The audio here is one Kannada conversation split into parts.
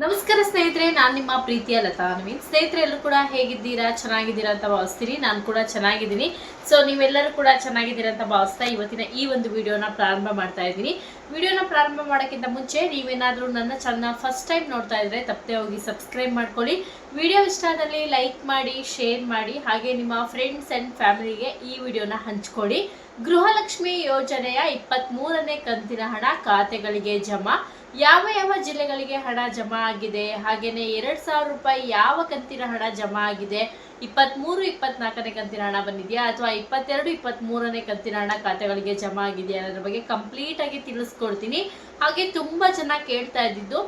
ನಮಸ್ಕಾರ ಸ್ನೇಹಿತರೆ, ನಾನು ನಿಮ್ಮ ಪ್ರೀತಿಯ ಲತಾ ನವೀನ್ ಸ್ನೇಹಿತರೆ, ಎಲ್ಲರೂ ಕೂಡ ಹೇಗಿದ್ದೀರಾ? ಚೆನ್ನಾಗಿದ್ದೀರಾ ಅಂತ ಭಾವಿಸ್ತೀನಿ ನಾನು ಕೂಡ ಚೆನ್ನಾಗಿದ್ದೀನಿ. ಸೊ ನೀವೆಲ್ಲರೂ ಕೂಡ ಚೆನ್ನಾಗಿದ್ದೀರಾ ಅಂತ ಭಾವಿಸ್ತಾ ಇವತ್ತಿನ ಈ ಒಂದು ವಿಡಿಯೋನ ಪ್ರಾರಂಭ ಮಾಡ್ತಾ ಇದ್ದೀನಿ. ವಿಡಿಯೋನ ಪ್ರಾರಂಭ ಮಾಡೋಕ್ಕಿಂತ ಮುಂಚೆ ನೀವೇನಾದರೂ ನನ್ನ ಚಾನಲ್ ಫಸ್ಟ್ ಟೈಮ್ ನೋಡ್ತಾ ಇದ್ರೆ ತಪ್ಪದೆ ಹೋಗಿ ಸಬ್ಸ್ಕ್ರೈಬ್ ಮಾಡ್ಕೊಳ್ಳಿ. ವಿಡಿಯೋ ಇಷ್ಟ ಆದಲ್ಲಿ ಲೈಕ್ ಮಾಡಿ ಶೇರ್ ಮಾಡಿ, ಹಾಗೆ ನಿಮ್ಮ ಫ್ರೆಂಡ್ಸ್ ಆ್ಯಂಡ್ ಫ್ಯಾಮಿಲಿಗೆ ಈ ವಿಡಿಯೋನ ಹಂಚ್ಕೊಳ್ಳಿ. ಗೃಹಲಕ್ಷ್ಮಿ ಯೋಜನೆಯ ಇಪ್ಪತ್ತ್ ಮೂರನೇ ಕಂತಿನ ಹಣ ಖಾತೆಗಳಿಗೆ ಜಮಾ. ಯಾವ ಯಾವ ಜಿಲ್ಲೆಗಳಿಗೆ ಹಣ ಜಮಾ ಆಗಿದೆ? ಹಾಗೇನೆ ಎರಡು ಸಾವಿರ ರೂಪಾಯಿ ಯಾವ ಕಂತಿನ ಹಣ ಜಮಾ ಆಗಿದೆ? ಇಪ್ಪತ್ಮೂರು, ಇಪ್ಪತ್ನಾಲ್ಕನೇ ಕಂತಿನ ಹಣ ಬಂದಿದೆಯಾ? ಅಥವಾ ಇಪ್ಪತ್ತೆರಡು, ಇಪ್ಪತ್ಮೂರನೇ ಕಂತಿನ ಹಣ ಖಾತೆಗಳಿಗೆ ಜಮಾ ಆಗಿದೆಯಾ ಅನ್ನೋದ್ರ ಬಗ್ಗೆ ಕಂಪ್ಲೀಟ್ ಆಗಿ ತಿಳಿಸ್ಕೊಡ್ತೀನಿ. ಹಾಗೆ ತುಂಬ ಜನ ಕೇಳ್ತಾ ಇದ್ದಿದ್ದು,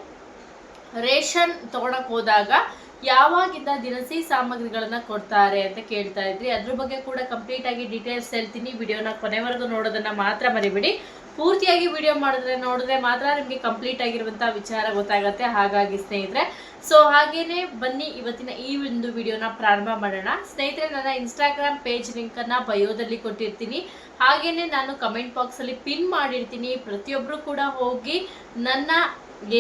ರೇಷನ್ ತಗೊಳಕ್ ಹೋದಾಗ ಯಾವಾಗಿಂದ ದಿನಸಿ ಸಾಮಗ್ರಿಗಳನ್ನ ಕೊಡ್ತಾರೆ ಅಂತ ಕೇಳ್ತಾ ಇದ್ರಿ. ಅದ್ರ ಬಗ್ಗೆ ಕೂಡ ಕಂಪ್ಲೀಟ್ ಆಗಿ ಡೀಟೇಲ್ಸ್ ಹೇಳ್ತೀನಿ. ವಿಡಿಯೋನ ಕೊನೆವರೆಗೂ ನೋಡೋದನ್ನ ಮಾತ್ರ ಮರಿಬೇಡಿ. ಪೂರ್ತಿಯಾಗಿ ವಿಡಿಯೋ ಮಾಡಿದ್ರೆ ನೋಡಿದ್ರೆ ಮಾತ್ರ ನಿಮಗೆ ಕಂಪ್ಲೀಟ್ ಆಗಿರುವಂತ ವಿಚಾರ ಗೊತ್ತಾಗತ್ತೆ. ಹಾಗಾಗಿ ಸ್ನೇಹಿತರೆ ಸೊ ಹಾಗೇನೆ ಬನ್ನಿ ಇವತ್ತಿನ ಈ ಒಂದು ವಿಡಿಯೋನ ಪ್ರಾರಂಭ ಮಾಡೋಣ. ಸ್ನೇಹಿತರೆ, ನನ್ನ ಇನ್ಸ್ಟಾಗ್ರಾಮ್ ಪೇಜ್ ಲಿಂಕ್ ಅನ್ನ ಬಯೋದಲ್ಲಿ ಕೊಟ್ಟಿರ್ತೀನಿ. ಹಾಗೇನೆ ನಾನು ಕಮೆಂಟ್ ಬಾಕ್ಸ್ ಅಲ್ಲಿ ಪಿನ್ ಮಾಡಿರ್ತೀನಿ. ಪ್ರತಿಯೊಬ್ಬರು ಕೂಡ ಹೋಗಿ ನನ್ನ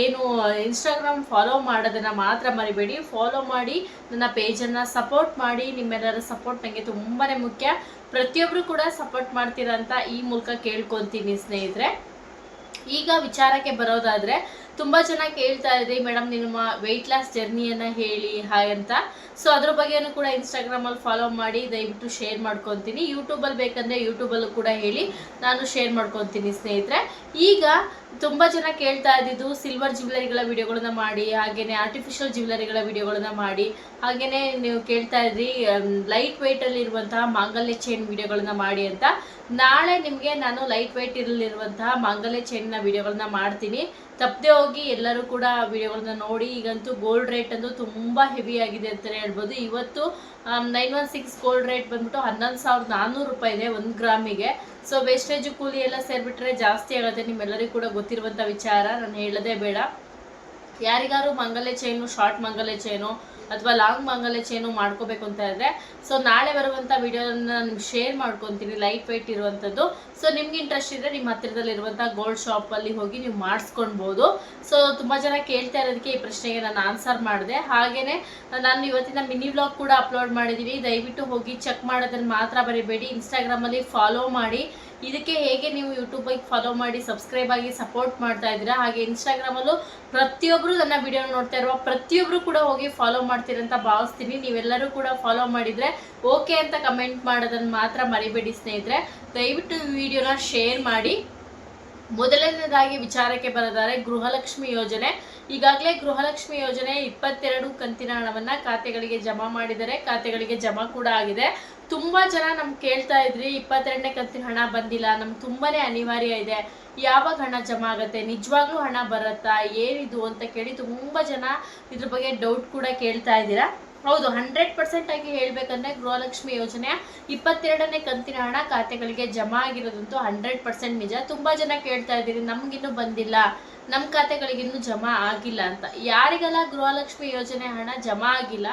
ಏನು ಇನ್ಸ್ಟಾಗ್ರಾಮ್ ಫಾಲೋ ಮಾಡೋದನ್ನ ಮಾತ್ರ ಮರಿಬೇಡಿ. ಫಾಲೋ ಮಾಡಿ, ನನ್ನ ಪೇಜನ್ನು ಸಪೋರ್ಟ್ ಮಾಡಿ, ನಿಮ್ಮೆಲ್ಲರ ಸಪೋರ್ಟ್ ನನಗೆ ತುಂಬಾನೇ ಮುಖ್ಯ. ಪ್ರತಿಯೊಬ್ಬರು ಕೂಡ ಸಪೋರ್ಟ್ ಮಾಡ್ತೀರಾ ಅಂತ ಈ ಮೂಲಕ ಕೇಳ್ಕೊತೀನಿ ಸ್ನೇಹಿತರೆ. ಈಗ ವಿಚಾರಕ್ಕೆ ಬರೋದಾದ್ರೆ ತುಂಬಾ ಜನ ಕೇಳ್ತಾ ಇದ್ರಿ ಮೇಡಮ್ ನಿಮ್ಮ ವೆಯ್ಟ್ ಲಾಸ್ ಜರ್ನಿಯನ್ನ ಹೇಳಿ ಹಾಗಂತ ಸೊ ಅದ್ರ ಬಗ್ಗೆನೂ ಕೂಡ ಇನ್ಸ್ಟಾಗ್ರಾಮ್ ಅಲ್ಲಿ ಫಾಲೋ ಮಾಡಿ, ದಯವಿಟ್ಟು ಶೇರ್ ಮಾಡ್ಕೊತೀನಿ. ಯೂಟ್ಯೂಬಲ್ಲಿ ಬೇಕಂದ್ರೆ ಯೂಟ್ಯೂಬಲ್ಲೂ ಕೂಡ ಹೇಳಿ, ನಾನು ಶೇರ್ ಮಾಡ್ಕೊತೀನಿ, ಸ್ನೇಹಿತರೆ. ಈಗ ತುಂಬಾ ಜನ ಕೇಳ್ತಾ ಇದ್ದಿದ್ದು ಸಿಲ್ವರ್ ಜ್ಯುವೆಲರಿಗಳ ವಿಡಿಯೋಗಳನ್ನ ಮಾಡಿ, ಹಾಗೇನೆ ಆರ್ಟಿಫಿಷಿಯಲ್ ಜ್ಯುವೆಲರಿಗಳ ವಿಡಿಯೋಗಳನ್ನ ಮಾಡಿ, ಹಾಗೇನೆ ನೀವು ಕೇಳ್ತಾ ಇದ್ರಿ ಲೈಟ್ ವೆಯ್ಟ್ ಅಲ್ಲಿ ಇರುವಂತಹ ಮಾಂಗಲ್ಯ ಚೈನ್ ವಿಡಿಯೋಗಳನ್ನ ಮಾಡಿ ಅಂತ. ನಾಳೆ ನಿಮಗೆ ನಾನು ಲೈಟ್ ವೆಯ್ಟ್ ಇರಲಿರುವಂತಹ ಮಾಂಗಲ್ಯ ಚೈನ್ನ ವಿಡಿಯೋಗಳನ್ನ ಮಾಡ್ತೀನಿ. ತಪ್ಪದೆ ಹೋಗಿ ಎಲ್ಲರೂ ಕೂಡ ವೀಡಿಯೋಗಳನ್ನ ನೋಡಿ, ಈಗಂತೂ ಗೋಲ್ಡ್ ರೇಟ್ ಅಂತೂ ತುಂಬ ಹೆವಿ ಆಗಿದೆ ಅಂತಲೇ ಹೇಳ್ಬೋದು. ಇವತ್ತು nine one six gold rate ಬಂದ್ಬಿಟ್ಟು ಹನ್ನೊಂದು ಸಾವಿರದ ನಾನ್ನೂರು ರೂಪಾಯಿ ಇದೆ ಒಂದು ಗ್ರಾಮಿಗೆ. ಸೊ ವೇಸ್ಟೇಜ್ ಕೂಲಿ ಎಲ್ಲ ಸೇರಿಬಿಟ್ರೆ ಜಾಸ್ತಿ ಆಗುತ್ತೆ ನಿಮ್ಮೆಲ್ಲರಿಗೂ ಕೂಡ ಗೊತ್ತಿರುವಂಥ ವಿಚಾರ. ನಾನು ಹೇಳೋದೇ ಬೇಡ. ಯಾರಿಗಾರು ಮಂಗಲ್ಯ ಚೈನು ಶಾರ್ಟ್ ಮಂಗಲ್ಯ ಚೈನು ಅಥವಾ ಲಾಂಗ್ ಮಾಂಗಲ್ಯ ಚೇನು ಮಾಡ್ಕೋಬೇಕು ಅಂತ ಇದ್ರೆ ಸೊ ನಾಳೆ ಬರುವಂಥ ವಿಡಿಯೋನ ನಾನು ಶೇರ್ ಮಾಡ್ಕೊತೀನಿ ಲೈಟ್ ವೆಯ್ಟ್ ಇರುವಂಥದ್ದು ಸೊ ನಿಮ್ಗೆ ಇಂಟ್ರೆಸ್ಟ್ ಇದ್ರೆ ನಿಮ್ಮ ಹತ್ತಿರದಲ್ಲಿರುವಂಥ ಗೋಲ್ಡ್ ಶಾಪಲ್ಲಿ ಹೋಗಿ ನೀವು ಮಾಡಿಸ್ಕೊಳ್ಬೋದು ಸೊ ತುಂಬ ಜನ ಕೇಳ್ತಾ ಇರೋದಕ್ಕೆ ಈ ಪ್ರಶ್ನೆಗೆ ನಾನು ಆನ್ಸರ್ ಮಾಡಿದೆ. ಹಾಗೇನೆ ನಾನು ಇವತ್ತಿನ ಮಿನಿ ವ್ಲಾಗ್ ಕೂಡ ಅಪ್ಲೋಡ್ ಮಾಡಿದ್ದೀನಿ ದಯವಿಟ್ಟು ಹೋಗಿ ಚೆಕ್ ಮಾಡೋದನ್ನು ಮಾತ್ರ ಬರಿಬೇಡಿ ಇನ್ಸ್ಟಾಗ್ರಾಮಲ್ಲಿ ಫಾಲೋ ಮಾಡಿ. ಇದಕ್ಕೆ ಹೇಗೆ ನೀವು ಯೂಟ್ಯೂಬಿಗೆ ಫಾಲೋ ಮಾಡಿ ಸಬ್ಸ್ಕ್ರೈಬ್ ಆಗಿ ಸಪೋರ್ಟ್ ಮಾಡ್ತಾ ಇದ್ದೀರಾ? ಹಾಗೆ ಇನ್ಸ್ಟಾಗ್ರಾಮಲ್ಲೂ ಪ್ರತಿಯೊಬ್ಬರು ನನ್ನ ವಿಡಿಯೋ ನೋಡ್ತಾ ಇರುವ ಪ್ರತಿಯೊಬ್ಬರು ಕೂಡ ಹೋಗಿ ಫಾಲೋ ಮಾಡ್ತೀರಂತ ಭಾವಿಸ್ತೀನಿ. ನೀವೆಲ್ಲರೂ ಕೂಡ ಫಾಲೋ ಮಾಡಿದರೆ ಓಕೆ ಅಂತ ಕಮೆಂಟ್ ಮಾಡೋದನ್ನು ಮಾತ್ರ ಮರಿಬೇಡಿ ಸ್ನೇಹಿತರೆ. ದಯವಿಟ್ಟು ವಿಡಿಯೋನ ಶೇರ್ ಮಾಡಿ. ಮೊದಲನೇದಾಗಿ ವಿಚಾರಕ್ಕೆ ಬರದಾರೆ ಗೃಹಲಕ್ಷ್ಮಿ ಯೋಜನೆ. ಈಗಾಗಲೇ ಗೃಹಲಕ್ಷ್ಮಿ ಯೋಜನೆ ಇಪ್ಪತ್ತೆರಡು ಕಂತಿನ ಹಣವನ್ನು ಖಾತೆಗಳಿಗೆ ಜಮಾ ಮಾಡಿದರೆ ಖಾತೆಗಳಿಗೆ ಜಮಾ ಕೂಡ ಆಗಿದೆ. ತುಂಬ ಜನ ನಮ್ಗೆ ಕೇಳ್ತಾ ಇದ್ರಿ, ಇಪ್ಪತ್ತೆರಡನೇ ಕಂತಿನ ಹಣ ಬಂದಿಲ್ಲ ನಮ್ಗೆ ತುಂಬಾ ಅನಿವಾರ್ಯ ಇದೆ. ಯಾವಾಗ ಹಣ ಜಮಾ ಆಗುತ್ತೆ, ನಿಜವಾಗ್ಲೂ ಹಣ ಬರುತ್ತಾ, ಏನಿದು ಅಂತ ಕೇಳಿ ತುಂಬ ಜನ ಇದ್ರ ಬಗ್ಗೆ ಡೌಟ್ ಕೂಡ ಕೇಳ್ತಾ ಇದ್ದೀರಾ? ಹೌದು ಹಂಡ್ರೆಡ್ ಪರ್ಸೆಂಟ್ ಆಗಿ ಹೇಳ್ಬೇಕಂದ್ರೆ ಗೃಹಲಕ್ಷ್ಮಿ ಯೋಜನೆ ಇಪ್ಪತ್ತೆರಡನೇ ಕಂತಿನ ಹಣ ಖಾತೆಗಳಿಗೆ ಜಮಾ ಆಗಿರೋದಂತೂ ಹಂಡ್ರೆಡ್ ಪರ್ಸೆಂಟ್ ನಿಜ. ತುಂಬಾ ಜನ ಕೇಳ್ತಾ ಇದ್ದೀರಿ, ನಮ್ಗಿನ್ನೂ ಬಂದಿಲ್ಲ. ನಮ್ಮ ಖಾತೆಗಳಿಗೆ ಇನ್ನೂ ಜಮಾ ಆಗಿಲ್ಲ ಅಂತ. ಯಾರಿಗೆಲ್ಲ ಗೃಹಲಕ್ಷ್ಮಿ ಯೋಜನೆ ಹಣ ಜಮಾ ಆಗಿಲ್ಲ,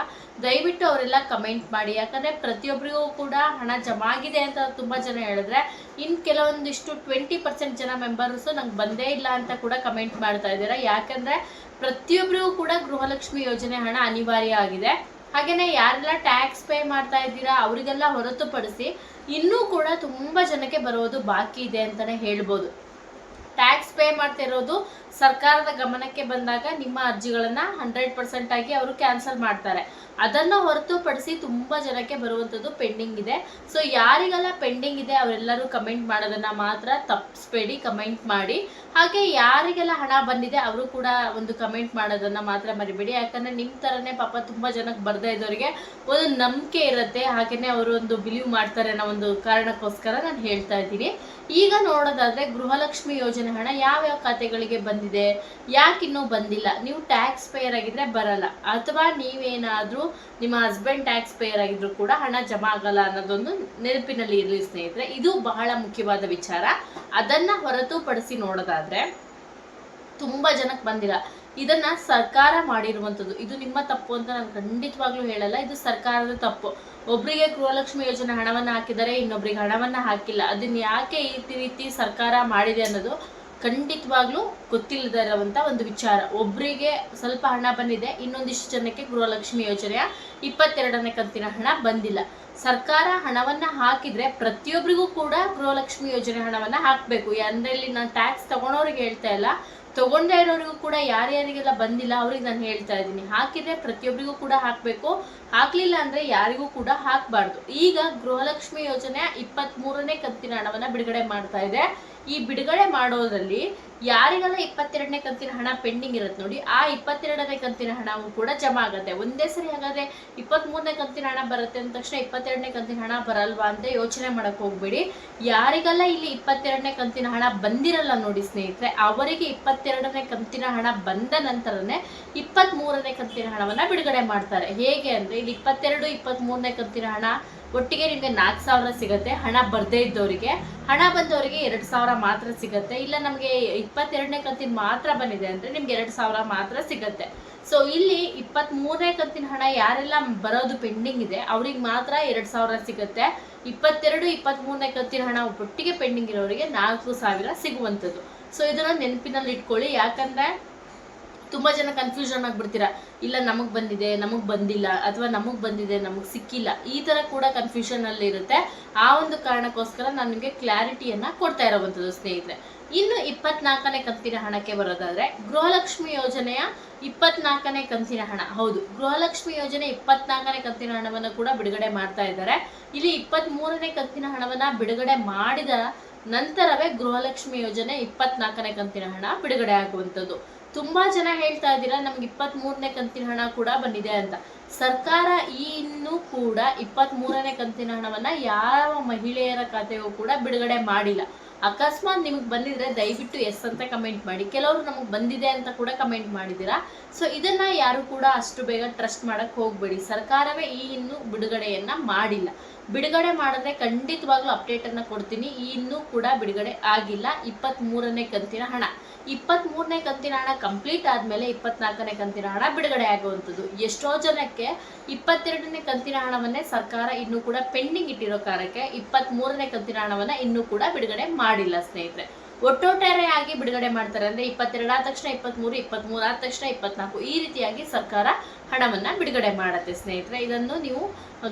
ದಯವಿಟ್ಟು ಅವರೆಲ್ಲ ಕಮೆಂಟ್ ಮಾಡಿ. ಯಾಕಂದರೆ ಪ್ರತಿಯೊಬ್ಬರಿಗೂ ಕೂಡ ಹಣ ಜಮಾ ಆಗಿದೆ ಅಂತ ತುಂಬ ಜನ ಹೇಳಿದ್ರೆ ಇನ್ನು ಕೆಲವೊಂದಿಷ್ಟು ಟ್ವೆಂಟಿ ಪರ್ಸೆಂಟ್ ಜನ ಮೆಂಬರ್ಸು ನಂಗೆ ಬಂದೇ ಇಲ್ಲ ಅಂತ ಕೂಡ ಕಮೆಂಟ್ ಮಾಡ್ತಾ ಇದ್ದೀರಾ. ಯಾಕಂದರೆ ಪ್ರತಿಯೊಬ್ಬರಿಗೂ ಕೂಡ ಗೃಹಲಕ್ಷ್ಮಿ ಯೋಜನೆ ಹಣ ಅನಿವಾರ್ಯ ಆಗಿದೆ. ಹಾಗೆಯೇ ಯಾರೆಲ್ಲ ಟ್ಯಾಕ್ಸ್ ಪೇ ಮಾಡ್ತಾ ಇದ್ದೀರಾ, ಅವರಿಗೆಲ್ಲ ಹೊರತುಪಡಿಸಿ ಇನ್ನೂ ಕೂಡ ತುಂಬ ಜನಕ್ಕೆ ಬರೋದು ಬಾಕಿ ಇದೆ ಅಂತಲೇ ಹೇಳ್ಬೋದು. ಟ್ಯಾಕ್ಸ್ ಮಾಡ್ತಾ ಇರೋದು ಸರ್ಕಾರದ ಗಮನಕ್ಕೆ ಬಂದಾಗ ನಿಮ್ಮ ಅರ್ಜಿಗಳನ್ನ ಹಂಡ್ರೆಡ್ ಪರ್ಸೆಂಟ್ ಆಗಿ ಅವರು ಕ್ಯಾನ್ಸಲ್ ಮಾಡ್ತಾರೆ. ಅದನ್ನು ಹೊರತುಪಡಿಸಿ ತುಂಬಾ ಜನಕ್ಕೆ ಬರುವಂಥದ್ದು ಪೆಂಡಿಂಗ್ ಇದೆ. ಸೊ ಯಾರಿಗೆಲ್ಲ ಪೆಂಡಿಂಗ್ ಇದೆ, ಅವರೆಲ್ಲರೂ ಕಮೆಂಟ್ ಮಾಡೋದನ್ನ ಮಾತ್ರ ತಪ್ಪಿಸ್ಬೇಡಿ ಕಮೆಂಟ್ ಮಾಡಿ. ಹಾಗೆ ಯಾರಿಗೆಲ್ಲ ಹಣ ಬಂದಿದೆ, ಅವರು ಕೂಡ ಒಂದು ಕಮೆಂಟ್ ಮಾಡೋದನ್ನ ಮಾತ್ರ ಮರಿಬೇಡಿ. ಯಾಕಂದ್ರೆ ನಿಮ್ಮ ಥರನೇ ಪಾಪ ತುಂಬಾ ಜನಕ್ಕೆ ಬರ್ದೇ ಇದ್ದವರಿಗೆ ಒಂದು ನಂಬಿಕೆ ಇರುತ್ತೆ. ಹಾಗೇನೆ ಅವರು ಒಂದು ಬಿಲೀವ್ ಮಾಡ್ತಾರೆ ಅನ್ನೋ ಒಂದು ಕಾರಣಕ್ಕೋಸ್ಕರ ನಾನು ಹೇಳ್ತಾ ಇದ್ದೀನಿ. ಈಗ ನೋಡೋದಾದ್ರೆ ಗೃಹಲಕ್ಷ್ಮಿ ಯೋಜನೆ ಹಣ ಯಾವ್ಯಾವ ಖಾತೆಗಳಿಗೆ ಬಂದಿದೆ ಯಾಕಿನ್ನೂ ಬಂದಿಲ್ಲ? ನೀವು ಟ್ಯಾಕ್ಸ್ ಪೇಯರ್ ಆಗಿದ್ರೆ ಬರಲ್ಲ. ಅಥವಾ ನೀವೇನಾದ್ರೂ ನಿಮ್ಮ ಹಸ್ಬೆಂಡ್ ಟ್ಯಾಕ್ಸ್ ಪೇಯರ್ ಆಗಿದ್ರು ಕೂಡ ಹಣ ಜಮಾ ಆಗಲ್ಲ ಅನ್ನೋದೊಂದು ನೆನಪಿನಲ್ಲಿ ಇರಲಿ ಸ್ನೇಹಿತರೆ, ಇದು ಬಹಳ ಮುಖ್ಯವಾದ ವಿಚಾರ. ಅದನ್ನ ಹೊರತುಪಡಿಸಿ ನೋಡೋದಾದ್ರೆ, ತುಂಬಾ ಜನಕ್ಕೆ ಬಂದಿಲ್ಲ. ಇದನ್ನ ಸರ್ಕಾರ ಮಾಡಿರುವಂಥದ್ದು. ಇದು ನಿಮ್ಮ ತಪ್ಪು ಅಂತ ನಾನು ಖಂಡಿತವಾಗ್ಲೂ ಹೇಳಲ್ಲ. ಇದು ಸರ್ಕಾರದ ತಪ್ಪು. ಒಬ್ರಿಗೆ ಗೃಹಲಕ್ಷ್ಮಿ ಯೋಜನೆ ಹಣವನ್ನ ಹಾಕಿದರೆ ಇನ್ನೊಬ್ರಿಗೆ ಹಣವನ್ನ ಹಾಕಿಲ್ಲ. ಅದನ್ನ ಯಾಕೆ ಈ ರೀತಿ ಸರ್ಕಾರ ಮಾಡಿದೆ ಅನ್ನೋದು ಖಂಡಿತವಾಗ್ಲೂ ಗೊತ್ತಿಲ್ಲದೆ ಒಂದು ವಿಚಾರ. ಒಬ್ಬರಿಗೆ ಸ್ವಲ್ಪ ಹಣ ಬಂದಿದೆ, ಇನ್ನೊಂದಿಷ್ಟು ಜನಕ್ಕೆ ಗೃಹಲಕ್ಷ್ಮಿ ಯೋಜನೆಯ ಇಪ್ಪತ್ತೆರಡನೇ ಕಂತಿನ ಹಣ ಬಂದಿಲ್ಲ. ಸರ್ಕಾರ ಹಣವನ್ನ ಹಾಕಿದ್ರೆ ಪ್ರತಿಯೊಬ್ಬರಿಗೂ ಕೂಡ ಗೃಹಲಕ್ಷ್ಮಿ ಯೋಜನೆ ಹಣವನ್ನ ಹಾಕಬೇಕು. ಅಂದ್ರೆ ಇಲ್ಲಿ ನಾನು ಟ್ಯಾಕ್ಸ್ ತಗೊಳೋರಿಗೆ ಹೇಳ್ತಾ ಇಲ್ಲ, ತಗೊಂಡೇ ಇರೋರಿಗೂ ಕೂಡ ಯಾರ್ಯಾರಿಗೆಲ್ಲ ಬಂದಿಲ್ಲ ಅವ್ರಿಗೆ ನಾನು ಹೇಳ್ತಾ ಇದ್ದೀನಿ. ಹಾಕಿದ್ರೆ ಪ್ರತಿಯೊಬ್ಬರಿಗೂ ಕೂಡ ಹಾಕಬೇಕು. ಹಾಕ್ಲಿಲ್ಲ ಅಂದ್ರೆ ಯಾರಿಗೂ ಕೂಡ ಹಾಕಬಾರ್ದು. ಈಗ ಗೃಹಲಕ್ಷ್ಮಿ ಯೋಜನೆ ಇಪ್ಪತ್ತ್ ಮೂರನೇ ಕಂತಿನ ಹಣವನ್ನ ಬಿಡುಗಡೆ ಮಾಡ್ತಾ ಇದೆ. ಈ ಬಿಡುಗಡೆ ಮಾಡೋದ್ರಲ್ಲಿ ಯಾರಿಗೆಲ್ಲ ಇಪ್ಪತ್ತೆರಡನೇ ಕಂತಿನ ಹಣ ಪೆಂಡಿಂಗ್ ಇರುತ್ತೆ ನೋಡಿ, ಆ ಇಪ್ಪತ್ತೆರಡನೇ ಕಂತಿನ ಹಣವು ಕೂಡ ಜಮಾ ಆಗುತ್ತೆ. ಒಂದೇ ಸರಿ ಹಾಗಾದ್ರೆ ಇಪ್ಪತ್ತ್ ಮೂರನೇ ಕಂತಿನ ಹಣ ಬರುತ್ತೆ ಅಂದ ತಕ್ಷಣ ಇಪ್ಪತ್ತೆರಡನೇ ಕಂತಿನ ಹಣ ಬರಲ್ವಾ ಅಂತ ಯೋಚನೆ ಮಾಡಕ್ ಹೋಗ್ಬೇಡಿ. ಯಾರಿಗೆಲ್ಲ ಇಲ್ಲಿ ಇಪ್ಪತ್ತೆರಡನೇ ಕಂತಿನ ಹಣ ಬಂದಿರಲ್ಲ ನೋಡಿ ಸ್ನೇಹಿತರೆ, ಅವರಿಗೆ ಇಪ್ಪತ್ತೆರಡನೇ ಕಂತಿನ ಹಣ ಬಂದ ನಂತರನೇ ಇಪ್ಪತ್ತ್ ಮೂರನೇ ಕಂತಿನ ಹಣವನ್ನ ಬಿಡುಗಡೆ ಮಾಡ್ತಾರೆ. ಹೇಗೆ ಅಂದ್ರೆ, ಇಲ್ಲಿ ಇಪ್ಪತ್ತೆರಡು ಇಪ್ಪತ್ತ್ ಮೂರನೇ ಕಂತಿನ ಹಣ ಒಟ್ಟಿಗೆ ನಿಮಗೆ ನಾಲ್ಕು ಸಾವಿರ ಸಿಗುತ್ತೆ, ಹಣ ಬರದೇ ಇದ್ದವರಿಗೆ. ಹಣ ಬಂದವರಿಗೆ ಎರಡು ಸಾವಿರ ಮಾತ್ರ ಸಿಗುತ್ತೆ. ಇಲ್ಲ ನಮಗೆ ಇಪ್ಪತ್ತೆರಡನೇ ಕಂತಿನ ಮಾತ್ರ ಬಂದಿದೆ ಅಂದರೆ ನಿಮ್ಗೆ ಎರಡು ಸಾವಿರ ಮಾತ್ರ ಸಿಗುತ್ತೆ. ಸೊ ಇಲ್ಲಿ ಇಪ್ಪತ್ತ್ ಮೂರನೇ ಕಂತಿನ ಹಣ ಯಾರೆಲ್ಲ ಬರೋದು ಪೆಂಡಿಂಗ್ ಇದೆ, ಅವ್ರಿಗೆ ಮಾತ್ರ ಎರಡು ಸಾವಿರ ಸಿಗುತ್ತೆ. ಇಪ್ಪತ್ತೆರಡು ಇಪ್ಪತ್ತ್ ಮೂರನೇ ಕಂತಿನ ಹಣ ಒಟ್ಟಿಗೆ ಪೆಂಡಿಂಗ್ ಇರೋರಿಗೆ ನಾಲ್ಕು ಸಾವಿರ ಸಿಗುವಂಥದ್ದು. ಸೊ ಇದನ್ನು ನೆನಪಿನಲ್ಲಿ ಇಟ್ಕೊಳ್ಳಿ. ಯಾಕಂದ್ರೆ ತುಂಬಾ ಜನ ಕನ್ಫ್ಯೂಷನ್ ಆಗಿಬಿಡ್ತೀರಾ? ಇಲ್ಲ, ನಮಗೆ ಬಂದಿದೆ, ನಮಗೆ ಬಂದಿಲ್ಲ, ಅಥವಾ ನಮಗೆ ಬಂದಿದೆ, ನಮಗೆ ಸಿಕ್ಕಿಲ್ಲ. ಈ ತರ ಕೂಡ ಕನ್ಫ್ಯೂಷನ್ ಅಲ್ಲಿ ಇರುತ್ತೆ. ಆ ಒಂದು ಕಾರಣಕ್ಕೋಸ್ಕರ ನಾನು ನಿಮಗೆ ಕ್ಲಾರಿಟಿಯನ್ನ ಕೊಡ್ತಾ ಇರೋವಂಥದ್ದು ಸ್ನೇಹಿತರೆ. ಇನ್ನು ಇಪ್ಪತ್ನಾಲ್ಕನೇ ಕಂತಿನ ಹಣಕ್ಕೆ ಬರೋದಾದ್ರೆ, ಗೃಹಲಕ್ಷ್ಮಿ ಯೋಜನೆಯ ಇಪ್ಪತ್ನಾಲ್ಕನೇ ಕಂತಿನ ಹಣ. ಹೌದು, ಗೃಹಲಕ್ಷ್ಮಿ ಯೋಜನೆ ಇಪ್ಪತ್ನಾಲ್ಕನೇ ಕಂತಿನ ಹಣವನ್ನು ಕೂಡ ಬಿಡುಗಡೆ ಮಾಡ್ತಾ ಇದ್ದಾರೆ. ಇಲ್ಲಿ ಇಪ್ಪತ್ತ್ ಮೂರನೇ ಕಂತಿನ ಹಣವನ್ನ ಬಿಡುಗಡೆ ಮಾಡಿದ ನಂತರವೇ ಗೃಹಲಕ್ಷ್ಮಿ ಯೋಜನೆ ಇಪ್ಪತ್ನಾಲ್ಕನೇ ಕಂತಿನ ಹಣ ಬಿಡುಗಡೆ ಆಗುವಂಥದ್ದು. ತುಂಬಾ ಜನ ಹೇಳ್ತಾ ಇದ್ದೀರಾ, ನಮ್ಗೆ ಇಪ್ಪತ್ತ್ ಮೂರನೇ ಕಂತಿನ ಹಣ ಕೂಡ ಬಂದಿದೆ ಅಂತ. ಸರ್ಕಾರ ಈ ಇನ್ನೂ ಕೂಡ ಇಪ್ಪತ್ತ್ ಮೂರನೇ ಕಂತಿನ ಹಣವನ್ನ ಯಾವ ಮಹಿಳೆಯರ ಖಾತೆಗೂ ಕೂಡ ಬಿಡುಗಡೆ ಮಾಡಿಲ್ಲ. ಅಕಸ್ಮಾತ್ ನಿಮಗೆ ಬಂದಿದ್ರೆ ದಯವಿಟ್ಟು ಎಸ್ ಅಂತ ಕಮೆಂಟ್ ಮಾಡಿ. ಕೆಲವರು ನಮಗೆ ಬಂದಿದೆ ಅಂತ ಕೂಡ ಕಮೆಂಟ್ ಮಾಡಿದ್ದೀರಾ? ಸೊ ಇದನ್ನ ಯಾರು ಕೂಡ ಅಷ್ಟು ಬೇಗ ಟ್ರಸ್ಟ್ ಮಾಡಕ್ ಹೋಗ್ಬೇಡಿ. ಸರ್ಕಾರವೇ ಈ ಇನ್ನೂ ಬಿಡುಗಡೆಯನ್ನ ಮಾಡಿಲ್ಲ. ಬಿಡುಗಡೆ ಮಾಡಿದ್ರೆ ಖಂಡಿತವಾಗ್ಲೂ ಅಪ್ಡೇಟ್ ಅನ್ನ ಕೊಡ್ತೀನಿ. ಈ ಇನ್ನೂ ಕೂಡ ಬಿಡುಗಡೆ ಆಗಿಲ್ಲ. ಇಪ್ಪತ್ತ್ ಮೂರನೇ ಕಂತಿನ ಹಣ. ಇಪ್ಪತ್ತ್ ಮೂರನೇ ಕಂತಿನ ಹಣ ಕಂಪ್ಲೀಟ್ ಆದ್ಮೇಲೆ ಇಪ್ಪತ್ನಾಲ್ಕನೇ ಕಂತಿನ ಹಣ ಬಿಡುಗಡೆ ಆಗುವಂಥದ್ದು. ಎಷ್ಟೋ ಜನಕ್ಕೆ ಇಪ್ಪತ್ತೆರಡನೇ ಕಂತಿನ ಹಣವನ್ನೇ ಸರ್ಕಾರ ಇನ್ನೂ ಕೂಡ ಪೆಂಡಿಂಗ್ ಇಟ್ಟಿರೋ ಕಾರಣಕ್ಕೆ ಇಪ್ಪತ್ತ್ ಮೂರನೇ ಕಂತಿನ ಹಣವನ್ನ ಇನ್ನೂ ಕೂಡ ಬಿಡುಗಡೆ ಮಾಡಿಲ್ಲ ಸ್ನೇಹಿತರೆ. ಒಟ್ಟೊಟ್ಟಾರೆಯಾಗಿ ಬಿಡುಗಡೆ ಮಾಡ್ತಾರೆ. ಅಂದ್ರೆ ಇಪ್ಪತ್ತೆರಡು ಆದ ತಕ್ಷಣ ಇಪ್ಪತ್ಮೂರು ಆದ ತಕ್ಷಣ ಇಪ್ಪತ್ನಾಲ್ಕು ಈ ರೀತಿಯಾಗಿ ಸರ್ಕಾರ ಹಣವನ್ನ ಬಿಡುಗಡೆ ಮಾಡುತ್ತೆ ಸ್ನೇಹಿತರೆ. ಇದನ್ನು ನೀವು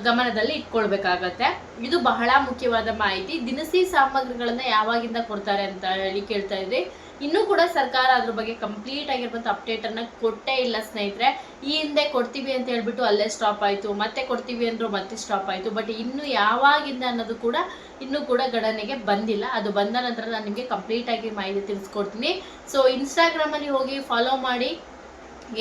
ಗಮನದಲ್ಲಿ ಇಟ್ಕೊಳ್ಬೇಕಾಗತ್ತೆ. ಇದು ಬಹಳ ಮುಖ್ಯವಾದ ಮಾಹಿತಿ. ದಿನಸಿ ಸಾಮಗ್ರಿಗಳನ್ನ ಯಾವಾಗಿಂದ ಕೊಡ್ತಾರೆ ಅಂತ ಹೇಳಿ ಕೇಳ್ತಾ ಇದ್ರಿ. ಇನ್ನೂ ಕೂಡ ಸರ್ಕಾರ ಅದ್ರ ಬಗ್ಗೆ ಕಂಪ್ಲೀಟ್ ಆಗಿರುವಂತ ಅಪ್ಡೇಟ್ ಅನ್ನ ಕೊಟ್ಟೇ ಇಲ್ಲ ಸ್ನೇಹಿತರೆ. ಈ ಹಿಂದೆ ಕೊಡ್ತೀವಿ ಅಂತ ಹೇಳ್ಬಿಟ್ಟು ಅಲ್ಲೇ ಸ್ಟಾಪ್ ಆಯ್ತು, ಮತ್ತೆ ಕೊಡ್ತೀವಿ ಅಂದ್ರು ಮತ್ತೆ ಸ್ಟಾಪ್ ಆಯ್ತು ಬಟ್ ಇನ್ನು ಯಾವಾಗಿಂದ ಅನ್ನೋದು ಕೂಡ ಇನ್ನೂ ಕೂಡ ಗಣನೆಗೆ ಬಂದಿಲ್ಲ. ಅದು ಬಂದ ನಂತರ ನಾನು ನಿಮಗೆ ಕಂಪ್ಲೀಟ್ ಆಗಿ ಮಾಹಿತಿ ತಿಳಿಸ್ಕೊಡ್ತೀನಿ. ಸೊ ಇನ್ಸ್ಟಾಗ್ರಾಮ್ ಅಲ್ಲಿ ಹೋಗಿ ಫಾಲೋ ಮಾಡಿ.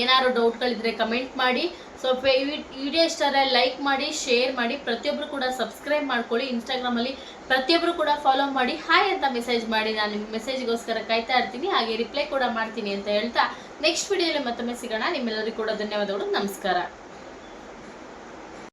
ಏನಾದ್ರು ಡೌಟ್ಗಳಿದ್ರೆ ಕಮೆಂಟ್ ಮಾಡಿ. ಸೊ ವಿಡಿಯೋ ಇಷ್ಟ ಆದರೆ ಲೈಕ್ ಮಾಡಿ ಶೇರ್ ಮಾಡಿ ಪ್ರತಿಯೊಬ್ಬರು ಕೂಡ ಸಬ್ಸ್ಕ್ರೈಬ್ ಮಾಡ್ಕೊಳ್ಳಿ. ಇನ್ಸ್ಟಾಗ್ರಾಮಲ್ಲಿ ಪ್ರತಿಯೊಬ್ಬರು ಕೂಡ ಫಾಲೋ ಮಾಡಿ. ಹಾಯ್ ಅಂತ ಮೆಸೇಜ್ ಮಾಡಿ. ನಾನು ನಿಮ್ಮ ಮೆಸೇಜ್ಗೋಸ್ಕರ ಕಾಯ್ತಾ ಇರ್ತೀನಿ. ಹಾಗೆ ರಿಪ್ಲೈ ಕೂಡ ಮಾಡ್ತೀನಿ ಅಂತ ಹೇಳ್ತಾ ನೆಕ್ಸ್ಟ್ ವಿಡಿಯೋಲಿ ಮತ್ತೊಮ್ಮೆ ಸಿಗೋಣ. ನಿಮ್ಮೆಲ್ಲರಿಗೂ ಕೂಡ ಧನ್ಯವಾದಗಳು. ನಮಸ್ಕಾರ.